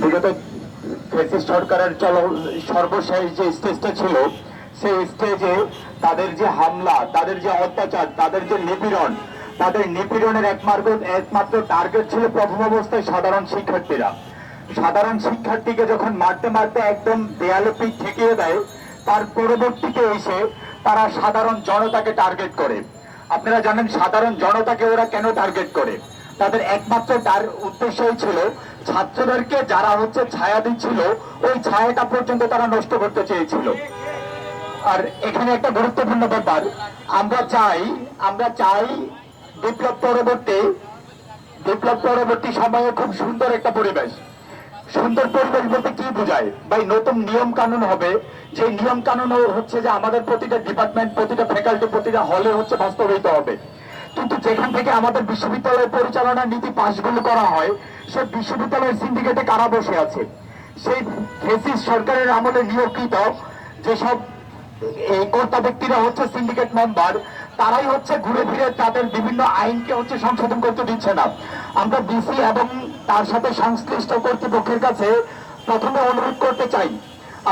বিগত ফেসিস্ট সরকারের চল, সর্বশেষ যে স্টেজটা ছিল, সেই স্টেজে তাদের যে হামলা, তাদের যে অত্যাচার, তাদের যে নিপীড়ন, তাদের নিপীড়নের একমাত্র একমাত্র টার্গেট ছিল প্রথম অবস্থায় সাধারণ শিক্ষার্থীরা। সাধারণ শিক্ষার্থীকে যখন মারতে মারতে একদম দেয়ালে পিঠ ঠেকিয়ে দেয়, তার পরবর্তীতে এসে তারা সাধারণ জনতাকে টার্গেট করে। আপনারা জানেন, সাধারণ জনতাকে ওরা কেন টার্গেট করে? তাদের একমাত্র তার উদ্দেশ্যই ছিল ছাত্রদেরকে যারা হচ্ছে ছায়া দিচ্ছিল, ওই ছায়াটা পর্যন্ত তারা নষ্ট করতে চেয়েছিল। আর এখানে একটা গুরুত্বপূর্ণ ব্যাপার, আমরা চাই আমরা চাই বিপ্লব পরবর্তী বিপ্লব পরবর্তী সময়ে খুব সুন্দর একটা পরিবেশ। সুন্দর পরিবেশ বলতে কি বোঝায়? ভাই, নতুন নিয়ম কানুন হবে। যে নিয়ম কানুন হচ্ছে যে আমাদের প্রতিটা ডিপার্টমেন্ট, প্রতিটা ফ্যাকাল্টি, প্রতিটা হলে হচ্ছে বাস্তবায়িত হবে। কিন্তু যেখান থেকে আমাদের বিশ্ববিদ্যালয় পরিচালনার নীতি পাশগুলো করা হয় সে বিশ্ববিদ্যালয়ের সিন্ডিকেটে কারা বসে আছে? সেই ফেসিস সরকারের আমলে নিয়োগকৃত যেসব কর্তা ব্যক্তিরা হচ্ছে সিন্ডিকেট মেম্বার তারাই হচ্ছে ঘুরে ফিরে তাদের বিভিন্ন আইনকে হচ্ছে সংশোধন করতে দিচ্ছে না। আমরা ডিসি এবং তার সাথে সংশ্লিষ্ট কর্তৃপক্ষের কাছে প্রথমে অনুরোধ করতে চাই,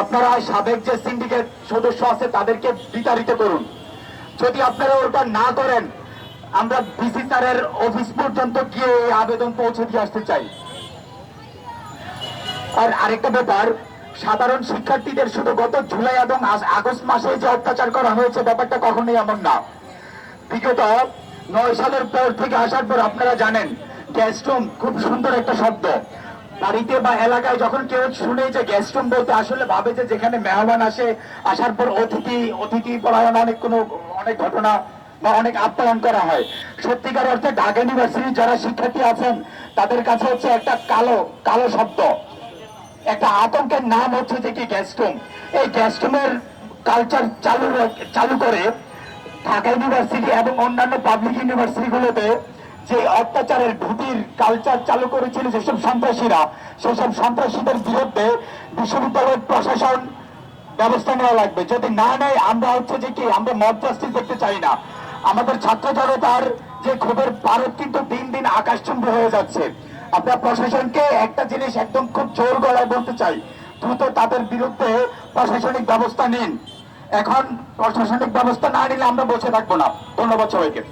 আপনারা সাবেক যে সিন্ডিকেট সদস্য আছে তাদেরকে বিতাড়িত করুন। যদি আপনারা ওটা না করেন আমরা ডিসি অফিস পর্যন্ত গিয়ে এই আবেদন পৌঁছে দিয়ে আসতে চাই। আর আরেকটা ব্যাপার, সাধারণ শিক্ষার্থীদের শুধু গত জুলাই এবং আগস্ট মাসে যে অত্যাচার করা হয়েছে, ব্যাপারটা কখনোই এমন না। বিগত নয় সালের পর থেকে আসার পর আপনারা জানেন গ্যাস্ট্রুম খুব সুন্দর একটা শব্দ। বাড়িতে বা এলাকায় যখন কেউ শুনে যে গ্যাস্ট্রুম বলতে আসলে ভাবে যে যেখানে মেহমান আসে, আসার পর অতিথি অতিথি পলায়ন অনেক কোনো, অনেক ঘটনা বা অনেক আপ্যায়ন করা হয়। সত্যিকার অর্থে ঢাকা ইউনিভার্সিটির যারা শিক্ষার্থী আছেন, তাদের কাছে হচ্ছে একটা কালো কালো শব্দ। একটা আতঙ্কের নাম হচ্ছে যে কি গ্যাস্ট্রুম। এই গ্যাস্ট্রুমের কালচার চালু চালু করে ঢাকা ইউনিভার্সিটি এবং অন্যান্য পাবলিক ইউনিভার্সিটিগুলোতে যে অত্যাচারের ভূতির কালচার চালু করেছিল যেসব সন্ত্রাসীরা, সেসব সন্ত্রাসীদের বিরুদ্ধে বিশ্ববিদ্যালয়ের প্রশাসন ব্যবস্থা নেওয়া লাগবে। যদি না নেয়, আমরা হচ্ছে যে কি, আমরা মব জাস্টিস দেখতে চাই না। আমাদের ছাত্র জনতার যে ক্ষোভের পারদ কিন্তু দিন দিন আকাশচুম্ব হয়ে যাচ্ছে। আপনার প্রশাসনকে একটা জিনিস একদম খুব জোর গলায় বলতে চাই, দ্রুত তাদের বিরুদ্ধে প্রশাসনিক ব্যবস্থা নিন। এখন প্রশাসনিক ব্যবস্থা না নিলে আমরা বসে থাকব না। ধন্যবাদ সবাইকে।